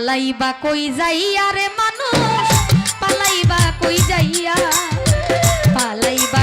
পালাইবা কই যাইয়া রে মানুষ? পালাইবা কই যাইয়া? পালাইবা